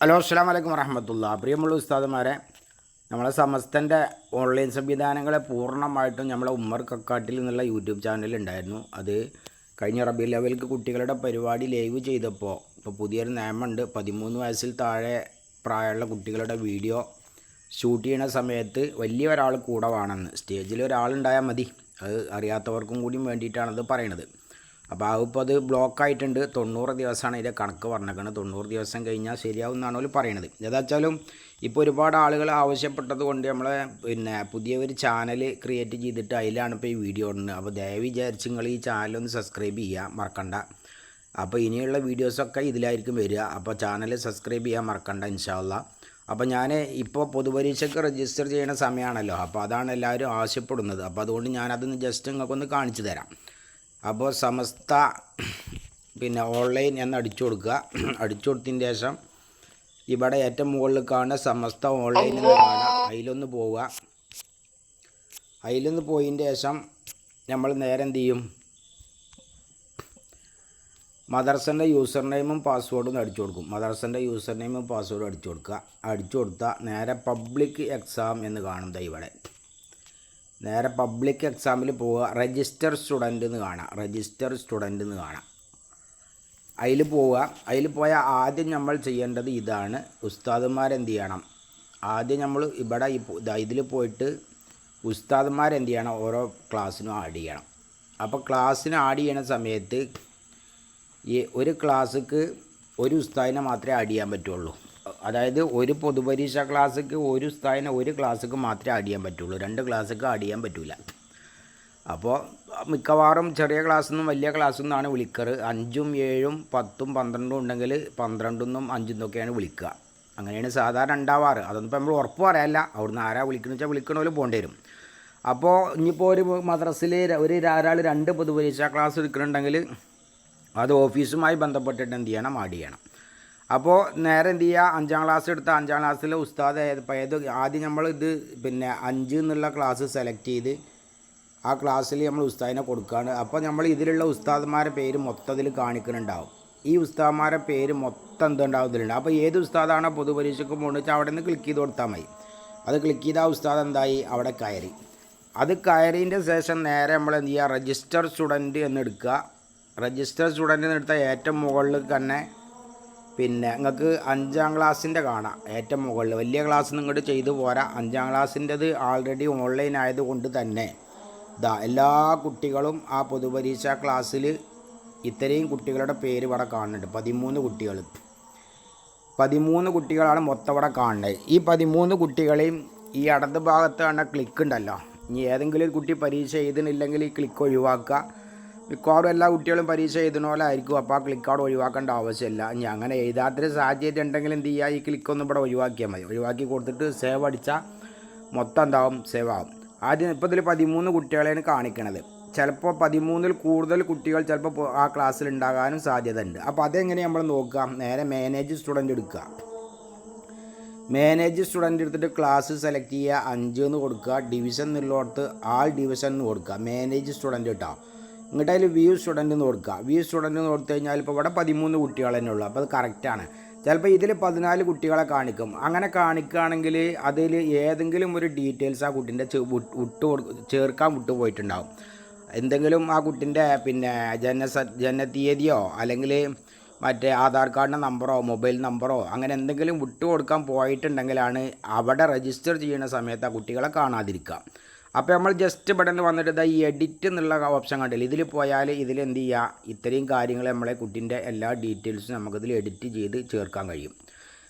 Hello അസ്സാം വലൈക്കും വറഹമത്തുള്ള. പ്രിയമുള്ള ഉസ്താദുമാരെ നമ്മളെ സമസ്തന്റെ ഓൺലൈൻ സംവിധാനങ്ങളെ പൂർണമായിട്ടും നമ്മളെ ഉമ്മർ കക്കാട്ടിൽ നിന്നുള്ള യൂട്യൂബ് ചാനൽ ഉണ്ടായിരുന്നു അത് കഴിഞ്ഞ റബി ലെവലിൽ കുട്ടികളുടെ പരിപാടി ലൈവ് ചെയ്തപ്പോൾ ഇപ്പോൾ പുതിയൊരു നിയമമുണ്ട്. പതിമൂന്ന് വയസ്സിൽ താഴെ പ്രായമുള്ള കുട്ടികളുടെ വീഡിയോ ഷൂട്ട് ചെയ്യണ സമയത്ത് വലിയ ഒരാൾ കൂടെ വേണമെന്ന് സ്റ്റേജിൽ ഒരാളുണ്ടായാൽ മതി. അത് അറിയാത്തവർക്കും കൂടി വേണ്ടിയിട്ടാണത് പറയണത്. അപ്പോൾ അതിപ്പോൾ അത് ബ്ലോക്കായിട്ടുണ്ട് തൊണ്ണൂറ് ദിവസമാണ് ഇതിന്റെ കണക്ക് പറഞ്ഞേക്കുന്നത് തൊണ്ണൂറ് ദിവസം കഴിഞ്ഞാൽ ശരിയാവും എന്നാണ് അവർ പറയണത്. ഏതാച്ചാലും ഇപ്പോൾ ഒരുപാട് ആളുകൾ ആവശ്യപ്പെട്ടത് കൊണ്ട് നമ്മൾ പിന്നെ പുതിയ ഒരു ചാനൽ ക്രിയേറ്റ് ചെയ്തിട്ട് അതിലാണ് ഇപ്പോൾ ഈ വീഡിയോ ഇടുന്നത്. അപ്പോൾ ദയവ് വിചാരിച്ച് നിങ്ങൾ ഈ ചാനൽ ഒന്ന് സബ്സ്ക്രൈബ് ചെയ്യുക മറക്കണ്ട. അപ്പോൾ ഇനിയുള്ള വീഡിയോസൊക്കെ ഇതിലായിരിക്കും വരിക. അപ്പോൾ ചാനൽ സബ്സ്ക്രൈബ് ചെയ്യാൻ മറക്കണ്ട ഇൻഷാല്ല അപ്പോൾ ഞാൻ ഇപ്പോൾ പൊതുപരീക്ഷയ്ക്ക് രജിസ്റ്റർ ചെയ്യുന്ന സമയമാണല്ലോ അപ്പോൾ അതാണ് എല്ലാവരും ആവശ്യപ്പെടുന്നത്. അപ്പോൾ അതുകൊണ്ട് ഞാനതൊന്ന് ജസ്റ്റ് നിങ്ങൾക്കൊന്ന് കാണിച്ചു തരാം. അപ്പോൾ സമസ്ത പിന്നെ ഓൺലൈൻ എന്ന് അടിച്ചു കൊടുക്കുക. അടിച്ചു കൊടുത്തതിന് ശേഷം ഇവിടെ ഏറ്റവും മുകളിൽ കാണുന്ന സമസ്ത ഓൺലൈൻ എന്ന് കാണാം അതിലൊന്ന് പോവുക. അതിലൊന്ന് പോയതിന്റെ ശേഷം നമ്മൾ നേരെ എന്ത് ചെയ്യും? മദർസന്റെ യൂസർ നെയിമും പാസ്വേഡും അടിച്ചു കൊടുക്കും. മദർസന്റെ യൂസർ നെയിമും പാസ്വേഡും അടിച്ചു കൊടുക്കുക. അടിച്ചു കൊടുത്താൽ നേരെ പബ്ലിക് എക്സാം എന്ന് കാണുന്നത് ഇവിടെ. നേരെ പബ്ലിക് എക്സാമിൽ പോവുക. രജിസ്റ്റർ സ്റ്റുഡന്റ് എന്ന് കാണാം. രജിസ്റ്റർ സ്റ്റുഡന്റ് എന്ന് കാണാം. അതിൽ പോവുക. അതിൽ പോയാൽ ആദ്യം നമ്മൾ ചെയ്യേണ്ടത് ഇതാണ്. ഉസ്താദുമാരെന്ത് ചെയ്യണം? ആദ്യം നമ്മൾ ഇവിടെ ഇതിൽ പോയിട്ട് ഉസ്താദുമാരെന്ത് ചെയ്യണം? ഓരോ ക്ലാസ്സിനും ആഡ് ചെയ്യണം. അപ്പോൾ ക്ലാസ്സിന് ആഡ് ചെയ്യണ സമയത്ത് ഈ ഒരു ക്ലാസ്സിക്ക് ഒരു ഉസ്താദിനെ മാത്രമേ ആഡ് ചെയ്യാൻ പറ്റുള്ളൂ. അതായത് ഒരു പൊതുപരീക്ഷ ക്ലാസ്സിക്ക് ഒരു ഉസ്താദിനെ ഒരു ക്ലാസ്സിക്ക് മാത്രമേ ആഡ് ചെയ്യാൻ പറ്റുള്ളൂ. രണ്ട് ക്ലാസ്സിക്ക് ആഡ് ചെയ്യാൻ പറ്റില്ല അപ്പോൾ മിക്കവാറും ചെറിയ ക്ലാസ്സിൽ നിന്നും വലിയ ക്ലാസ്സിൽ നിന്നാണ് വിളിക്കാറ്. അഞ്ചും ഏഴും പത്തും പന്ത്രണ്ടും ഉണ്ടെങ്കിൽ പന്ത്രണ്ടെന്നും അഞ്ചെന്നൊക്കെയാണ് വിളിക്കുക അങ്ങനെയാണ് സാധാരണ ഉണ്ടാവാറ്. അതൊന്നും ഇപ്പോൾ നമ്മൾ ഉറപ്പ് പറയാല്ല. അവിടുന്ന് ആരാ വിളിക്കുന്ന വെച്ചാൽ വിളിക്കണ പോകേണ്ടി വരും. അപ്പോൾ ഇനിയിപ്പോൾ ഒരു മദ്രസിൽ ഒരു ഒരാൾ രണ്ട് പൊതുപരീക്ഷ ക്ലാസ് എടുക്കുന്നുണ്ടെങ്കിൽ അത് ഓഫീസുമായി ബന്ധപ്പെട്ടിട്ട് എന്ത് ചെയ്യണം? ആഡ് ചെയ്യണം. അപ്പോൾ നേരെ എന്ത് ചെയ്യുക അഞ്ചാം ക്ലാസ് എടുത്ത അഞ്ചാം ക്ലാസ്സിലെ ഉസ്താദ് ഏത് ആദ്യം നമ്മൾ ഇത് പിന്നെ അഞ്ച് എന്നുള്ള ക്ലാസ് സെലക്ട് ചെയ്ത് ആ ക്ലാസ്സിൽ നമ്മൾ ഉസ്താദിനെ കൊടുക്കുകയാണ് അപ്പോൾ നമ്മൾ ഇതിലുള്ള ഉസ്താദ്മാരെ പേര് മൊത്തത്തിൽ കാണിക്കുന്നുണ്ടാവും ഈ ഉസ്താദ്മാരെ പേര് മൊത്തം എന്തുണ്ടാവും അപ്പോൾ ഏത് ഉസ്താദാണോ പൊതുപരീക്ഷയ്ക്ക് പോകുന്നത് വെച്ചാൽ അവിടെ നിന്ന് ക്ലിക്ക് ചെയ്ത് കൊടുത്താൽ മതി. അത് ക്ലിക്ക് ചെയ്ത ആ ഉസ്താദ് എന്തായി? അവിടെ കയറി. അത് കയറിന്റെ ശേഷം നേരെ നമ്മൾ എന്ത് ചെയ്യുക രജിസ്റ്റർ സ്റ്റുഡന്റ് എന്നെടുക്കുക രജിസ്റ്റർ സ്റ്റുഡന്റ് എന്നെടുത്താൽ ഏറ്റവും മുകളിൽ തന്നെ പിന്നെ നിങ്ങൾക്ക് അഞ്ചാം ക്ലാസ്സിന്റെ കാണാം. ഏറ്റവും മുകളിൽ. വലിയ ക്ലാസ് നിങ്ങോട്ട് ചെയ്തു പോരാ. അഞ്ചാം ക്ലാസ്സിന്റെത് ആൾറെഡി ഓൺലൈൻ ആയതുകൊണ്ട് തന്നെ. ഇതാ എല്ലാ കുട്ടികളും ആ പൊതുപരീക്ഷാ ക്ലാസ്സിൽ ഇത്രയും കുട്ടികളുടെ പേര് ഇവിടെ കാണുന്നുണ്ട്. പതിമൂന്ന് കുട്ടികൾ പതിമൂന്ന് കുട്ടികളാണ് മൊത്തം ഇവിടെ കാണുന്നത്. ഈ പതിമൂന്ന് കുട്ടികളെയും ഈ ഇടത് ഭാഗത്ത് കാണുന്ന ക്ലിക്ക് ഉണ്ടല്ലോ. ഇനി ഏതെങ്കിലും ഒരു കുട്ടി പരീക്ഷ എഴുതുന്നില്ലെങ്കിൽ ഈ ക്ലിക്ക് ഒഴിവാക്കുക. മിക്കവാറും എല്ലാ കുട്ടികളും പരീക്ഷ എഴുതുന്ന പോലെ ആയിരിക്കും. അപ്പോൾ ആ ക്ലിക്ക് കാർഡ് ഒഴിവാക്കേണ്ട ആവശ്യമില്ല. ഇനി അങ്ങനെ എഴുതാത്തൊരു സാഹചര്യം ഉണ്ടെങ്കിൽ എന്ത് ചെയ്യുക ഈ ക്ലിക്കൊന്നും ഇവിടെ ഒഴിവാക്കിയാൽ മതി. ഒഴിവാക്കി കൊടുത്തിട്ട് സേവ് അടിച്ചാൽ മൊത്തം എന്താവും? സേവ് ആവും. ആദ്യം ഇപ്പോൾ ഇതിൽ പതിമൂന്ന് കുട്ടികളെയാണ് കാണിക്കണത്. ചിലപ്പോൾ പതിമൂന്നിൽ കൂടുതൽ കുട്ടികൾ ചിലപ്പോൾ ആ ക്ലാസ്സിൽ ഉണ്ടാകാനും സാധ്യത ഉണ്ട്. അപ്പോൾ അതെങ്ങനെ നമ്മൾ നോക്കുക? നേരെ മാനേജ് സ്റ്റുഡന്റ് എടുക്കുക. മാനേജ് സ്റ്റുഡന്റ് എടുത്തിട്ട് ക്ലാസ് സെലക്ട് ചെയ്യുക. അഞ്ച് എന്ന് കൊടുക്കുക. ഡിവിഷൻ എന്നുള്ളടത്ത് ആൾ ഡിവിഷൻ എന്ന് കൊടുക്കുക. മാനേജ് സ്റ്റുഡന്റ് കിട്ടാം ഇങ്ങോട്ട് അതിൽ വ്യൂ സ്റ്റുഡന്റ് എന്ന് കൊടുക്കുക. വ്യൂ സ്റ്റുഡന്റ് എന്ന് കൊടുത്തു കഴിഞ്ഞാൽ ഇപ്പോൾ ഇവിടെ പതിമൂന്ന് കുട്ടികൾ തന്നെ ഉള്ളൂ. അപ്പോൾ അത് കറക്റ്റാണ് ചിലപ്പോൾ ഇതിൽ പതിനാല് കുട്ടികളെ കാണിക്കും. അങ്ങനെ കാണിക്കുകയാണെങ്കിൽ അതിൽ ഏതെങ്കിലും ഒരു ഡീറ്റെയിൽസ് ആ കുട്ടീന്റെ വിട്ട് ചേർക്കാൻ വിട്ടു പോയിട്ടുണ്ടാവും. എന്തെങ്കിലും ആ കുട്ടിന്റെ പിന്നെ ജന ജനതീയതിയോ അല്ലെങ്കിൽ മറ്റേ ആധാർ കാർഡിന്റെ നമ്പറോ മൊബൈൽ നമ്പറോ അങ്ങനെ എന്തെങ്കിലും വിട്ടു കൊടുക്കാൻ പോയിട്ടുണ്ടെങ്കിലാണ് അവിടെ രജിസ്റ്റർ ചെയ്യുന്ന സമയത്ത് ആ കുട്ടികളെ കാണാതിരിക്കുക. അപ്പോൾ നമ്മൾ ജസ്റ്റ് നിന്ന് വന്നിട്ട് ഇതാ ഈ എഡിറ്റ് എന്നുള്ള ഓപ്ഷൻ കണ്ടില്ല? ഇതിൽ പോയാൽ ഇതിൽ എന്ത് ചെയ്യുക ഇത്രയും കാര്യങ്ങൾ നമ്മളെ കുട്ടീന്റെ എല്ലാ ഡീറ്റെയിൽസും നമുക്കിതിൽ എഡിറ്റ് ചെയ്ത് ചേർക്കാൻ കഴിയും.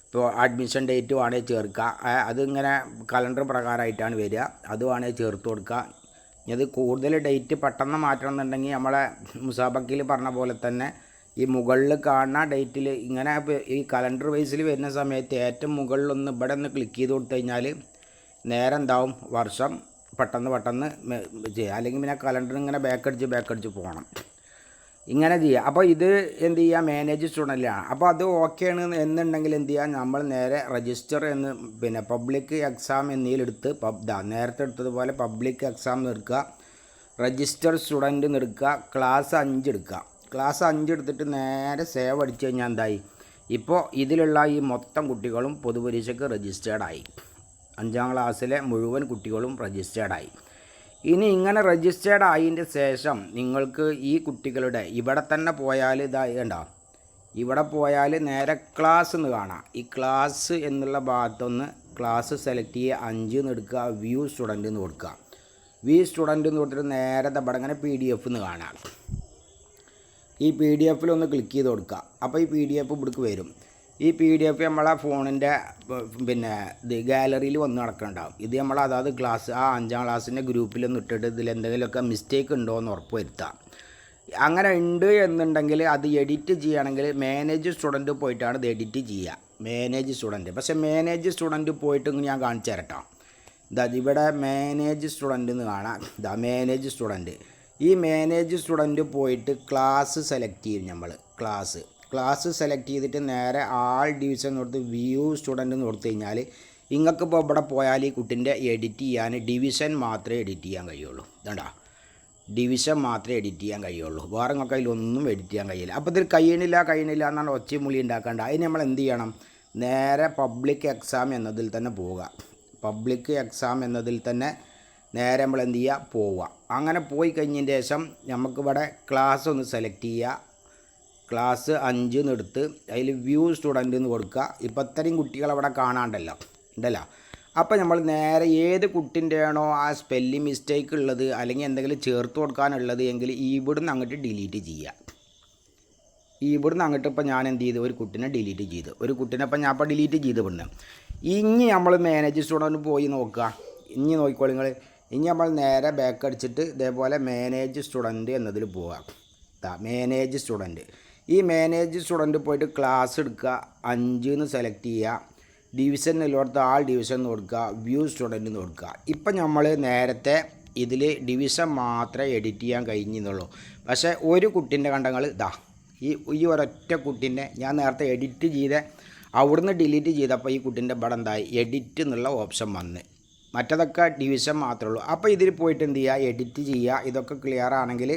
ഇപ്പോൾ അഡ്മിഷൻ ഡേറ്റ് വേണേൽ ചേർക്കുക അതിങ്ങനെ കലണ്ടർ പ്രകാരമായിട്ടാണ് വരിക. അത് വേണേൽ ചേർത്ത് കൊടുക്കുക ഇനി അത് കൂടുതൽ ഡേറ്റ് പെട്ടെന്ന് മാറ്റണം എന്നുണ്ടെങ്കിൽ നമ്മളെ മുസാബക്കിൽ പറഞ്ഞ പോലെ തന്നെ ഈ മുകളിൽ കാണുന്ന ഡേറ്റിൽ ഇങ്ങനെ ഈ കലണ്ടർ വൈസിൽ വരുന്ന സമയത്ത് ഏറ്റവും മുകളിലൊന്ന് ഇവിടെ ഒന്ന് ക്ലിക്ക് ചെയ്ത് കൊടുത്തു കഴിഞ്ഞാൽ നേരെ എന്താവും? വർഷം പെട്ടെന്ന് പെട്ടെന്ന് ചെയ്യുക അല്ലെങ്കിൽ പിന്നെ കലണ്ടർ ഇങ്ങനെ ബാക്കടിച്ച് ബാക്കടിച്ച് പോകണം. ഇങ്ങനെ ചെയ്യുക അപ്പോൾ ഇത് എന്ത് ചെയ്യുക മാനേജ് സ്റ്റുഡന്റിലാണ് അപ്പോൾ അത് ഓക്കെ ആണ് എന്നുണ്ടെങ്കിൽ എന്ത് ചെയ്യുക നമ്മൾ നേരെ രജിസ്റ്റർ എന്ന് പിന്നെ പബ്ലിക് എക്സാം എന്നതിലെടുത്ത് പബ്ദാ നേരത്തെ എടുത്തതുപോലെ പബ്ലിക് എക്സാം എടുക്കുക രജിസ്റ്റർ സ്റ്റുഡന്റ് എടുക്കുക ക്ലാസ് അഞ്ച് എടുക്കുക. ക്ലാസ് അഞ്ച് എടുത്തിട്ട് നേരെ സേവ് അടിച്ച് കഴിഞ്ഞാൽ എന്തായി? ഇപ്പോൾ ഇതിലുള്ള ഈ മൊത്തം കുട്ടികളും പൊതുപരീക്ഷയ്ക്ക് രജിസ്റ്റേർഡായി അഞ്ചാം ക്ലാസ്സിലെ മുഴുവൻ കുട്ടികളും രജിസ്റ്റേർഡായി ഇനി ഇങ്ങനെ രജിസ്റ്റേർഡ് ആയതിന്റെ ശേഷം നിങ്ങൾക്ക് ഈ കുട്ടികളുടെ ഇവിടെ തന്നെ പോയാൽ ഇതാ കണ്ടോ ഇവിടെ പോയാൽ നേരെ ക്ലാസ് എന്ന് കാണാം. ഈ ക്ലാസ് എന്നുള്ള ഭാഗത്തൊന്ന് ക്ലാസ് സെലക്ട് ചെയ്യുക അഞ്ച് എന്ന് എടുക്കുക വ്യൂ സ്റ്റുഡന്റ് എന്ന് കൊടുക്കുക. വ്യൂ സ്റ്റുഡന്റ് എന്ന് കൊടുത്തിട്ട് നേരെ തപ്പടെ അങ്ങനെ പി ഡി എഫ് എന്ന് കാണാം. ഈ പി ഡി എഫിലൊന്ന് ക്ലിക്ക് ചെയ്ത് കൊടുക്കുക. അപ്പോൾ ഈ പി ഡി എഫ് ഇവിടേക്ക് വരും. ഈ പി ഡി എഫ് നമ്മളെ ഫോണിന്റെ പിന്നെ ഇത് ഗാലറിയിൽ വന്ന് നടക്കുന്നുണ്ടാവും ഇത് നമ്മൾ അതാത് ക്ലാസ് ആ അഞ്ചാം ക്ലാസ്സിന്റെ ഗ്രൂപ്പിലൊന്നും ഇട്ടിട്ട് ഇതിൽ എന്തെങ്കിലുമൊക്കെ മിസ്റ്റേക്ക് ഉണ്ടോ എന്ന് ഉറപ്പ് വരുത്താം അങ്ങനെ ഉണ്ട് എന്നുണ്ടെങ്കിൽ അത് എഡിറ്റ് ചെയ്യണമെങ്കിൽ മാനേജ് സ്റ്റുഡന്റ് പോയിട്ടാണ് ഇത് എഡിറ്റ് ചെയ്യുക മാനേജ് സ്റ്റുഡന്റ് പക്ഷേ മാനേജ് സ്റ്റുഡന്റ് പോയിട്ട് ഞാൻ കാണിച്ചു തരട്ടോ. ഇതാ ഇവിടെ മാനേജ് സ്റ്റുഡന്റ് എന്ന് കാണാം. ഇതാ മാനേജ് സ്റ്റുഡന്റ് ഈ മാനേജ് സ്റ്റുഡന്റ് പോയിട്ട് ക്ലാസ് സെലക്ട് ചെയ്യും നമ്മൾ ക്ലാസ് ക്ലാസ് സെലക്ട് ചെയ്തിട്ട് നേരെ ആൾ ഡിവിഷൻ കൊടുത്ത് വ്യൂ സ്റ്റുഡന്റ് എന്ന് കൊടുത്തു കഴിഞ്ഞാൽ നിങ്ങൾക്ക് ഇപ്പോൾ ഇവിടെ പോയാൽ ഈ കുട്ടിന്റെ എഡിറ്റ് ചെയ്യാൻ ഡിവിഷൻ മാത്രമേ എഡിറ്റ് ചെയ്യാൻ കഴിയുള്ളൂ. ഇതണ്ടാ. ഡിവിഷൻ മാത്രമേ എഡിറ്റ് ചെയ്യാൻ കഴിയുള്ളൂ. വേറെ നിങ്ങൾക്ക് അതിലൊന്നും എഡിറ്റ് ചെയ്യാൻ കഴിയില്ല. അപ്പോൾ ഇതിൽ കഴിയണില്ല കഴിയണില്ല എന്നാണ് ഒച്ച മുളി ഉണ്ടാക്കേണ്ട. അതിന് നമ്മൾ എന്ത് ചെയ്യണം? നേരെ പബ്ലിക് എക്സാം എന്നതിൽ തന്നെ പോവുക. പബ്ലിക് എക്സാം എന്നതിൽ തന്നെ നേരെ നമ്മൾ എന്ത് ചെയ്യുക? പോവുക. അങ്ങനെ പോയി കഴിഞ്ഞതിന് ശേഷം നമുക്കിവിടെ ക്ലാസ് ഒന്ന് സെലക്ട് ചെയ്യുക. ക്ലാസ് അഞ്ച് എടുത്ത് അതിൽ വ്യൂ സ്റ്റുഡന്റ് എന്ന് കൊടുക്കുക. ഇപ്പം ഇത്രയും കുട്ടികൾ അവിടെ കാണാണ്ടല്ലോ. ഉണ്ടല്ലോ? അപ്പോൾ നമ്മൾ നേരെ ഏത് കുട്ടിന്റെ ആണോ ആ സ്പെല്ലിംഗ് മിസ്റ്റേക്ക് ഉള്ളത് അല്ലെങ്കിൽ എന്തെങ്കിലും ചേർത്ത് കൊടുക്കാനുള്ളത് എങ്കിൽ ഇവിടുന്ന് അങ്ങോട്ട് ഡിലീറ്റ് ചെയ്യുക. ഇവിടുന്ന് അങ്ങോട്ട് ഇപ്പോൾ ഞാൻ എന്ത് ചെയ്തു? ഒരു കുട്ടിനെ ഡിലീറ്റ് ചെയ്തു. ഒരു കുട്ടിനെ ഇപ്പം ഞാൻ ഇപ്പോൾ ഡിലീറ്റ് ചെയ്ത് ഇവിടുന്ന്. ഇനി നമ്മൾ മാനേജ് സ്റ്റുഡന്റ് പോയി നോക്കുക. ഇനി നോക്കിക്കോളിങ്ങൾ ഇനി നമ്മൾ നേരെ ബാക്ക് അടിച്ചിട്ട് ഇതേപോലെ മാനേജ് സ്റ്റുഡന്റ് എന്നതിൽ പോവുക മാനേജ് സ്റ്റുഡന്റ് ഈ മാനേജ് സ്റ്റുഡന്റ് പോയിട്ട് ക്ലാസ് എടുക്കുക അഞ്ച് എന്ന് സെലക്ട് ചെയ്യുക ഡിവിഷൻ എല്ലോടത്ത് ആൾ ഡിവിഷൻ എന്ന് കൊടുക്കുക വ്യൂ സ്റ്റുഡന്റ് എന്ന് കൊടുക്കുക. ഇപ്പം നമ്മൾ നേരത്തെ ഇതിൽ ഡിവിഷൻ മാത്രമേ എഡിറ്റ് ചെയ്യാൻ കഴിഞ്ഞെന്നുള്ളൂ പക്ഷേ ഒരു കുട്ടീന്റെ കണ്ടങ്ങൾ ഇതാ ഈ ഈ ഒരൊറ്റ കുട്ടീന്റെ ഞാൻ നേരത്തെ എഡിറ്റ് ചെയ്ത അവിടുന്ന് ഡിലീറ്റ് ചെയ്തപ്പോൾ ഈ കുട്ടീന്റെ ഇവിടെ എന്തായി? എഡിറ്റ് എന്നുള്ള ഓപ്ഷൻ വന്ന്. മറ്റതൊക്കെ ഡിവിഷൻ മാത്രമേ ഉള്ളൂ. അപ്പോൾ ഇതിൽ പോയിട്ട് എന്ത് ചെയ്യുക? എഡിറ്റ് ചെയ്യുക. ഇതൊക്കെ ക്ലിയർ ആണെങ്കിൽ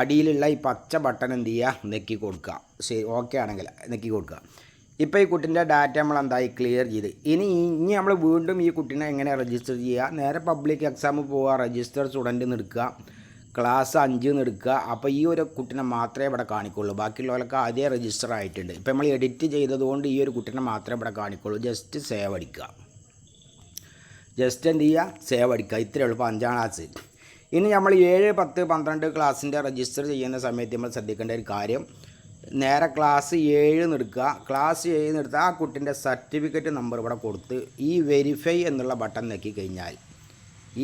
അടിയിലുള്ള ഈ പച്ച ബട്ടൺ എന്ത് ചെയ്യുക നെക്കി കൊടുക്കുക. ശരി ഓക്കെ ആണെങ്കിൽ നെക്കി കൊടുക്കുക. ഇപ്പോൾ ഈ കുട്ടീന്റെ ഡാറ്റ നമ്മൾ എന്തായി? ക്ലിയർ ചെയ്ത്. ഇനി ഇനി നമ്മൾ വീണ്ടും ഈ കുട്ടീനെ എങ്ങനെ രജിസ്റ്റർ ചെയ്യുക നേരെ പബ്ലിക് എക്സാം പോവുക രജിസ്റ്റർ സ്റ്റുഡന്റ് എടുക്കുക. ക്ലാസ് അഞ്ച് എടുക്കുക. അപ്പോൾ ഈ ഒരു കുട്ടീനെ മാത്രമേ ഇവിടെ കാണിക്കുള്ളൂ. ബാക്കിയുള്ളവരൊക്കെ ആദ്യം രജിസ്റ്റർ ആയിട്ടുണ്ട്. ഇപ്പോൾ നമ്മൾ എഡിറ്റ് ചെയ്തതുകൊണ്ട് ഈ ഒരു കുട്ടീനെ മാത്രമേ ഇവിടെ കാണിക്കുള്ളൂ. ജസ്റ്റ് സേവ് അടിക്കുക. ജസ്റ്റ് എന്ത് ചെയ്യുക? സേവ് അടിക്കുക. ഇത്രയേ ഉള്ളൂ. ഇപ്പോൾ അഞ്ചാം ക്ലാസ് ഇനി നമ്മൾ ഏഴ് പത്ത് പന്ത്രണ്ട് ക്ലാസ്സിന്റെ രജിസ്റ്റർ ചെയ്യുന്ന സമയത്ത് നമ്മൾ ശ്രദ്ധിക്കേണ്ട ഒരു കാര്യം. നേരെ ക്ലാസ് ഏഴ് നിർക്കുക ക്ലാസ് ഏഴ് നിർത്തുക ആ കുട്ടിന്റെ സർട്ടിഫിക്കറ്റ് നമ്പർ ഇവിടെ കൊടുത്ത് ഈ വെരിഫൈ എന്നുള്ള ബട്ടൺ നക്കി കഴിഞ്ഞാൽ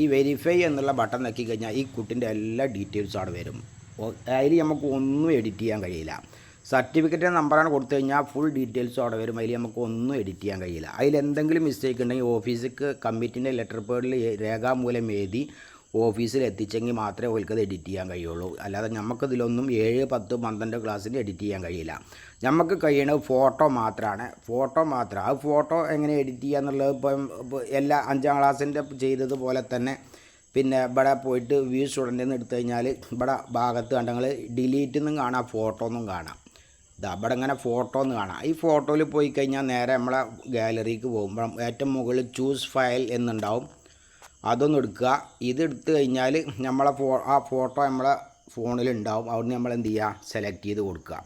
ഈ വെരിഫൈ എന്നുള്ള ബട്ടൺ നക്കി കഴിഞ്ഞാൽ ഈ കുട്ടിന്റെ എല്ലാ ഡീറ്റെയിൽസും അവിടെ വരും. അതിൽ നമുക്ക് ഒന്നും എഡിറ്റ് ചെയ്യാൻ കഴിയില്ല. സർട്ടിഫിക്കറ്റിന്റെ നമ്പറാണ് കൊടുത്തു കഴിഞ്ഞാൽ ഫുൾ ഡീറ്റെയിൽസും അവിടെ വരും. അതിൽ നമുക്ക് ഒന്നും എഡിറ്റ് ചെയ്യാൻ കഴിയില്ല. അതിൽ എന്തെങ്കിലും മിസ്റ്റേക്ക് ഉണ്ടെങ്കിൽ ഓഫീസിക്ക് കമ്മിറ്റിന്റെ ലെറ്റർ പേഡിൽ രേഖാമൂലം എഴുതി ഓഫീസിൽ എത്തിച്ചെങ്കിൽ മാത്രമേ ഓൽക്കത് എഡിറ്റ് ചെയ്യാൻ കഴിയുള്ളൂ. അല്ലാതെ നമുക്കിതിലൊന്നും ഏഴ് പത്ത് പന്ത്രണ്ട് ക്ലാസ്സിൽ എഡിറ്റ് ചെയ്യാൻ കഴിയില്ല. നമുക്ക് കഴിയണത് ഫോട്ടോ മാത്രമാണ് ഫോട്ടോ മാത്രം. ആ ഫോട്ടോ എങ്ങനെ എഡിറ്റ് ചെയ്യുക എന്നുള്ളത് ഇപ്പം എല്ലാ അഞ്ചാം ക്ലാസ്സിന്റെ ചെയ്തതുപോലെ തന്നെ പിന്നെ ഇവിടെ പോയിട്ട് വ്യൂ സ്റ്റുഡന്റ് എന്ന് എടുത്തു കഴിഞ്ഞാൽ ഇവിടെ ഭാഗത്ത് കണ്ടെങ്കിൽ ഡിലീറ്റ് എന്നും കാണാം ഫോട്ടോ എന്നും കാണാം. ഇതാ ഇവിടെ ഇങ്ങനെ ഫോട്ടോ എന്ന് കാണാം. ഈ ഫോട്ടോയിൽ പോയി കഴിഞ്ഞാൽ നേരെ നമ്മളെ ഗാലറിക്ക് പോകുമ്പോൾ ഏറ്റവും മുകളിൽ ചൂസ് ഫയൽ എന്നുണ്ടാവും. അതൊന്ന് എടുക്കുക. ഇത് എടുത്തു കഴിഞ്ഞാൽ നമ്മളെ ഫോ ആ ഫോട്ടോ നമ്മളെ ഫോണിൽ ഉണ്ടാവും അവിടുന്ന് നമ്മൾ എന്ത് ചെയ്യുക? സെലക്ട് ചെയ്ത് കൊടുക്കുക.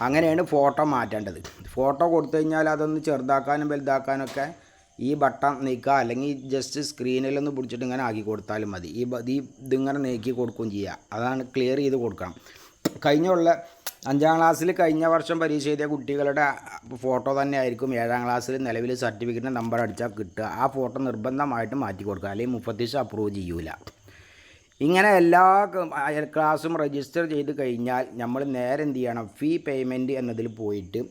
അങ്ങനെയാണ് ഫോട്ടോ മാറ്റേണ്ടത്. ഫോട്ടോ കൊടുത്തു കഴിഞ്ഞാൽ അതൊന്ന് ചെറുതാക്കാനും വലുതാക്കാനൊക്കെ ഈ ബട്ടൺ നീക്കുക. അല്ലെങ്കിൽ ജസ്റ്റ് സ്ക്രീനിലൊന്ന് പിടിച്ചിട്ട് ഇങ്ങനെ ആക്കി കൊടുത്താലും മതി. ഈ ഇതിങ്ങനെ നീക്കി കൊടുക്കുകയും ചെയ്യുക. അതാണ് ക്ലിയർ ചെയ്ത് കൊടുക്കണം. കഴിഞ്ഞുള്ള അഞ്ചാം ക്ലാസ്സിൽ കഴിഞ്ഞ വർഷം പരീക്ഷ എഴുതിയ കുട്ടികളുടെ ഫോട്ടോ തന്നെ ആയിരിക്കും ഏഴാം ക്ലാസ്സിൽ നിലവിൽ സർട്ടിഫിക്കറ്റിന്റെ നമ്പർ അടിച്ചാൽ കിട്ടുക. ആ ഫോട്ടോ നിർബന്ധമായിട്ട് മാറ്റി കൊടുക്കുക. അല്ലെങ്കിൽ മുപ്പത്തിശ് അപ്രൂവ് ചെയ്യൂല. ഇങ്ങനെ എല്ലാ ക്ലാസ്സും രജിസ്റ്റർ ചെയ്ത് കഴിഞ്ഞാൽ നമ്മൾ നേരെ എന്ത് ചെയ്യണം? ഫീ പേയ്മെന്റ് എന്നതിൽ പോയിട്ട്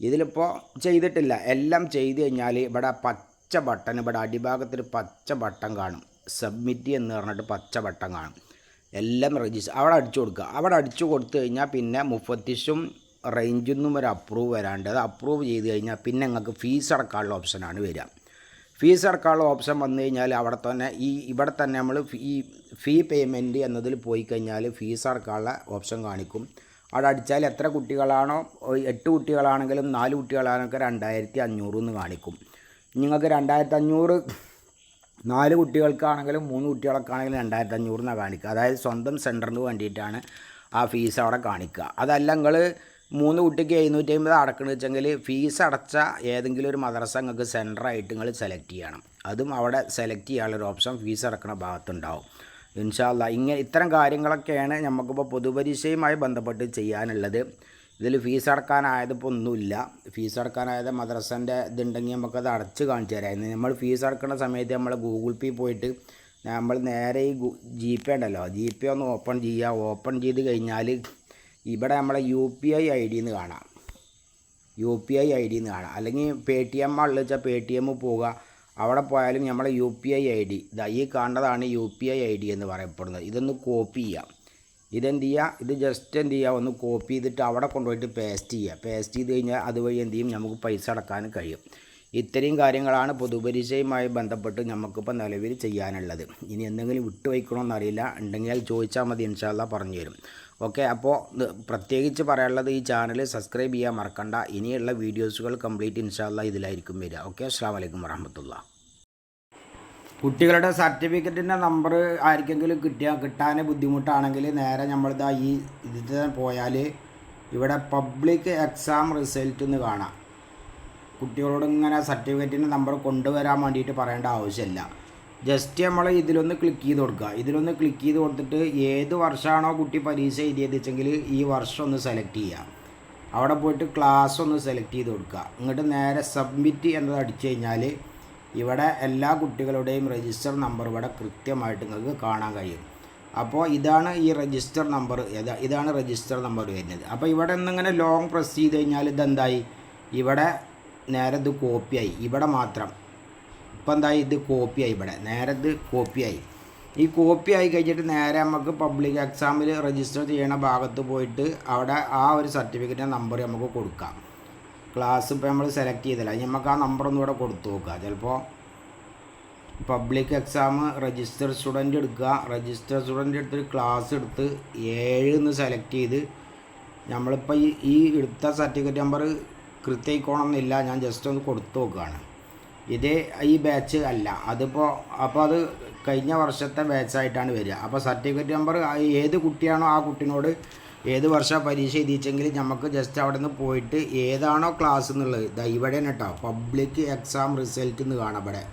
ഇതിലിപ്പോൾ ചെയ്തിട്ടില്ല. എല്ലാം ചെയ്ത് കഴിഞ്ഞാൽ ഇവിടെ പച്ച ബട്ടൺ ഇവിടെ അടിഭാഗത്തൊരു പച്ച ബട്ടൺ കാണും. സബ്മിറ്റ് എന്ന് പറഞ്ഞിട്ട് പച്ച ബട്ടൺ കാണും. എല്ലാം രജിസ്റ്റർ അവിടെ അടിച്ചു കൊടുക്കുക. അവിടെ അടിച്ചു കൊടുത്തു കഴിഞ്ഞാൽ പിന്നെ മുപ്പത്തിഷും റേഞ്ചിൽ നിന്നും ഒരു അപ്രൂവ് വരാണ്ട് അത് അപ്രൂവ് ചെയ്ത് കഴിഞ്ഞാൽ പിന്നെ നിങ്ങൾക്ക് ഫീസ് അടക്കാനുള്ള ഓപ്ഷനാണ് വരിക. ഫീസ് അടക്കാനുള്ള ഓപ്ഷൻ വന്നു കഴിഞ്ഞാൽ അവിടെ തന്നെ ഈ ഇവിടെ തന്നെ നമ്മൾ ഈ ഫീ പേയ്മെന്റ് എന്നതിൽ പോയി കഴിഞ്ഞാൽ ഫീസ് അടക്കാനുള്ള ഓപ്ഷൻ കാണിക്കും. അവിടെ അടിച്ചാൽ എത്ര കുട്ടികളാണോ എട്ട് കുട്ടികളാണെങ്കിലും നാല് കുട്ടികളാണെങ്കിൽ രണ്ടായിരത്തി അഞ്ഞൂറ് എന്ന് കാണിക്കും. നിങ്ങൾക്ക് രണ്ടായിരത്തി അഞ്ഞൂറ് നാല് കുട്ടികൾക്കാണെങ്കിലും മൂന്ന് കുട്ടികൾക്കാണെങ്കിലും രണ്ടായിരത്തി അഞ്ഞൂറ് എന്നാണ് കാണിക്കുക. അതായത് സ്വന്തം സെന്ററിന് വേണ്ടിയിട്ടാണ് ആ ഫീസ് അവിടെ കാണിക്കുക. അതല്ല നിങ്ങൾ മൂന്ന് കുട്ടിക്ക് എഴുന്നൂറ്റി അമ്പത് അടക്കണമെന്ന് വെച്ചെങ്കിൽ ഫീസ് അടച്ച ഏതെങ്കിലും ഒരു മദ്രസ നിങ്ങൾക്ക് സെന്ററായിട്ട് നിങ്ങൾ സെലക്ട് ചെയ്യണം. അതും അവിടെ സെലക്ട് ചെയ്യാനുള്ളൊരു ഓപ്ഷൻ ഫീസ് അടക്കുന്ന ഭാഗത്തുണ്ടാവും. ഇൻഷാല്ല ഇങ്ങനെ ഇത്തരം കാര്യങ്ങളൊക്കെയാണ് നമുക്കിപ്പോൾ പൊതുപരീക്ഷയുമായി ബന്ധപ്പെട്ട് ചെയ്യാനുള്ളത്. ഇതിൽ ഫീസ് അടക്കാനായതിപ്പോൾ ഒന്നുമില്ല ഫീസ് അടക്കാനായത് മദ്രസന്റെ ഇതുണ്ടെങ്കിൽ നമുക്കത് അടച്ച് കാണിച്ചു തരാം. നമ്മൾ ഫീസ് അടക്കുന്ന സമയത്ത് നമ്മൾ ഗൂഗിൾ പേ പോയിട്ട് നമ്മൾ നേരെ ഈ ജി പേ ഉണ്ടല്ലോ. ജി പേ ഒന്ന് ഓപ്പൺ ചെയ്യുക ഓപ്പൺ ചെയ്ത് കഴിഞ്ഞാൽ ഇവിടെ നമ്മളെ യു പി ഐ ഐ ഡിന്ന് കാണാം. യു പി ഐ ഐ ഡിന്ന് കാണാം. അല്ലെങ്കിൽ പേ ടി എം ആണെന്ന് വെച്ചാൽ പേ ടി എം പോവുക. അവിടെ പോയാലും നമ്മളെ U P I I D. ഇതാ ഈ കാണുന്നതാണ് U P I I D എന്ന് പറയപ്പെടുന്നത്. ഇതൊന്ന് കോപ്പി ചെയ്യാം. ഇതെന്ത് ചെയ്യുക ഇത് ജസ്റ്റ് എന്ത് ചെയ്യുക ഒന്ന് കോപ്പി ചെയ്തിട്ട് അവിടെ കൊണ്ടുപോയിട്ട് പേസ്റ്റ് ചെയ്യുക. പേസ്റ്റ് ചെയ്ത് കഴിഞ്ഞാൽ അതുവഴി എന്ത് ചെയ്യും? നമുക്ക് പൈസ അടക്കാൻ കഴിയും. ഇത്രയും കാര്യങ്ങളാണ് പൊതുപരീക്ഷയുമായി ബന്ധപ്പെട്ട് നമുക്കിപ്പോൾ നിലവിൽ ചെയ്യാനുള്ളത്. ഇനി എന്തെങ്കിലും വിട്ടുവയ്ക്കണമെന്നറിയില്ല ഉണ്ടെങ്കിൽ ചോദിച്ചാൽ മതി ഇൻഷാല്ല പറഞ്ഞു തരും. ഓക്കെ അപ്പോൾ പ്രത്യേകിച്ച് പറയാനുള്ളത് ഈ ചാനൽ സബ്സ്ക്രൈബ് ചെയ്യാൻ മറക്കണ്ട. ഇനിയുള്ള വീഡിയോസുകൾ കംപ്ലീറ്റ് ഇൻഷാല്ല ഇതിലായിരിക്കും വരിക. ഓക്കെ അസ്സാം വലൈക്കും വറഹമത്തുള്ള കുട്ടികളുടെ സർട്ടിഫിക്കറ്റിന്റെ നമ്പർ ആർക്കെങ്കിലും കിട്ടിയാൽ കിട്ടാൻ ബുദ്ധിമുട്ടാണെങ്കിൽ നേരെ നമ്മളിതാ ഈ ഇതിൽ പോയാൽ ഇവിടെ പബ്ലിക് എക്സാം റിസൾട്ട് എന്ന് കാണാം. കുട്ടികളോട് ഇങ്ങനെ സർട്ടിഫിക്കറ്റിന്റെ നമ്പർ കൊണ്ടുവരാൻ വേണ്ടിയിട്ട് പറയേണ്ട ആവശ്യമില്ല. ജസ്റ്റ് നമ്മൾ ഇതിലൊന്ന് ക്ലിക്ക് ചെയ്ത് കൊടുക്കുക. ഇതിലൊന്ന് ക്ലിക്ക് ചെയ്ത് കൊടുത്തിട്ട് ഏത് വർഷമാണോ കുട്ടി പരീക്ഷ എഴുതിയത് വെച്ചെങ്കിൽ ഈ വർഷം ഒന്ന് സെലക്ട് ചെയ്യുക. അവിടെ പോയിട്ട് ക്ലാസ് ഒന്ന് സെലക്ട് ചെയ്ത് കൊടുക്കുക. എന്നിട്ട് നേരെ സബ്മിറ്റ് എന്നത് അടിച്ചു കഴിഞ്ഞാൽ ഇവിടെ എല്ലാ കുട്ടികളുടെയും രജിസ്റ്റർ നമ്പർ ഇവിടെ കൃത്യമായിട്ട് നിങ്ങൾക്ക് കാണാൻ കഴിയും. അപ്പോൾ ഇതാണ് ഈ രജിസ്റ്റർ നമ്പർ ഇതാണ് രജിസ്റ്റർ നമ്പർ വരുന്നത്. അപ്പോൾ ഇവിടെ നിന്നിങ്ങനെ ലോങ് പ്രസ് ചെയ്ത് കഴിഞ്ഞാൽ ഇതെന്തായി? ഇവിടെ നേരെ ഇത് കോപ്പിയായി ഇവിടെ മാത്രം. ഇപ്പം എന്തായി? ഇത് കോപ്പിയായി ഇവിടെ. നേരെ ഇത് കോപ്പിയായി ഈ കോപ്പി ആയി കഴിഞ്ഞിട്ട് നേരെ നമുക്ക് പബ്ലിക് എക്സാമിൽ രജിസ്റ്റർ ചെയ്യണ ഭാഗത്ത് പോയിട്ട് അവിടെ ആ ഒരു സർട്ടിഫിക്കറ്റിന്റെ നമ്പർ നമുക്ക് കൊടുക്കാം. ക്ലാസ് ഇപ്പോൾ നമ്മൾ സെലക്ട് ചെയ്തില്ല? നമുക്ക് ആ നമ്പർ ഒന്നും ഇവിടെ കൊടുത്തു നോക്കുക. ചിലപ്പോൾ പബ്ലിക് എക്സാം രജിസ്റ്റർ സ്റ്റുഡന്റ് എടുക്കുക. രജിസ്റ്റർ സ്റ്റുഡന്റ് എടുത്തൊരു ക്ലാസ് എടുത്ത് ഏഴ് എന്ന് സെലക്ട് ചെയ്ത് നമ്മളിപ്പോൾ ഈ ഈ എടുത്ത സർട്ടിഫിക്കറ്റ് നമ്പർ കൃത്യമായിക്കോണമെന്നില്ല ഞാൻ ജസ്റ്റ് ഒന്ന് കൊടുത്തു നോക്കുകയാണ്. ഇത് ഈ ബാച്ച് അല്ല. അതിപ്പോൾ അപ്പോൾ അത് കഴിഞ്ഞ വർഷത്തെ ബാച്ചായിട്ടാണ് വരിക. അപ്പോൾ സർട്ടിഫിക്കറ്റ് നമ്പർ ഏത് കുട്ടിയാണോ ആ കുട്ടിനോട് ഏത് വർഷം പരീക്ഷ എഴുതിച്ചെങ്കിൽ നമുക്ക് ജസ്റ്റ് അവിടെ നിന്ന് പോയിട്ട് ഏതാണോ ക്ലാസ് എന്നുള്ളത് ഇതാ ഇവിടെ കേട്ടോ പബ്ലിക് എക്സാം റിസൾട്ട് എന്ന് കാണാം ഇവിടെ.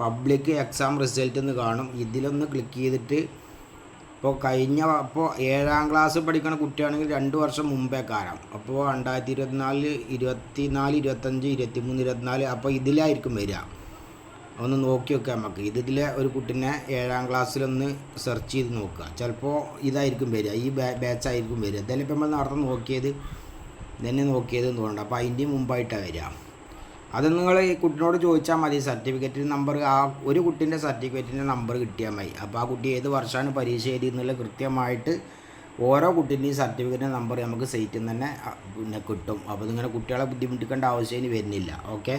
പബ്ലിക് എക്സാം റിസൾട്ട് എന്ന് കാണും. ഇതിലൊന്ന് ക്ലിക്ക് ചെയ്തിട്ട് ഇപ്പോൾ കഴിഞ്ഞ ഇപ്പോൾ ഏഴാം ക്ലാസ് പഠിക്കുന്ന കുട്ടിയാണെങ്കിൽ രണ്ട് വർഷം മുമ്പേ കാരം. അപ്പോൾ രണ്ടായിരത്തി ഇരുപത്തിനാല് ഇരുപത്തി നാല് ഇരുപത്തഞ്ച് ഇരുപത്തി മൂന്ന് ഇരുപത്തിനാല് അപ്പോൾ ഇതിലായിരിക്കും വരിക. ഒന്ന് നോക്കി വെക്കുക നമുക്ക് ഇതിലെ ഒരു കുട്ടീനെ ഏഴാം ക്ലാസ്സിലൊന്ന് സെർച്ച് ചെയ്ത് നോക്കുക ചിലപ്പോൾ ഇതായിരിക്കും വരിക. ഈ ബാച്ച് ആയിരിക്കും വരിക. എന്തായാലും ഇപ്പം നമ്മൾ നേരത്തെ നോക്കിയത് തന്നെ നോക്കിയത് എന്ന് തോന്നുന്നുണ്ട്. അപ്പോൾ അതിന്റെ മുമ്പായിട്ടാണ് വരിക. അത് നിങ്ങൾ ഈ കുട്ടിനോട് ചോദിച്ചാൽ മതി. സർട്ടിഫിക്കറ്റിന്റെ നമ്പർ ആ ഒരു കുട്ടീന്റെ സർട്ടിഫിക്കറ്റിന്റെ നമ്പർ കിട്ടിയാൽ മതി. അപ്പോൾ ആ കുട്ടി ഏത് വർഷമാണ് പരീക്ഷ എഴുതി എഴുതിയെന്നുള്ള കൃത്യമായിട്ട് ഓരോ കുട്ടീന്റെയും സർട്ടിഫിക്കറ്റിന്റെ നമ്പർ നമുക്ക് സൈറ്റിൽ നിന്ന് തന്നെ പിന്നെ കിട്ടും. അപ്പോൾ ഇതിങ്ങനെ കുട്ടികളെ ബുദ്ധിമുട്ടിക്കേണ്ട ആവശ്യം ഇനി വരുന്നില്ല. ഓക്കെ?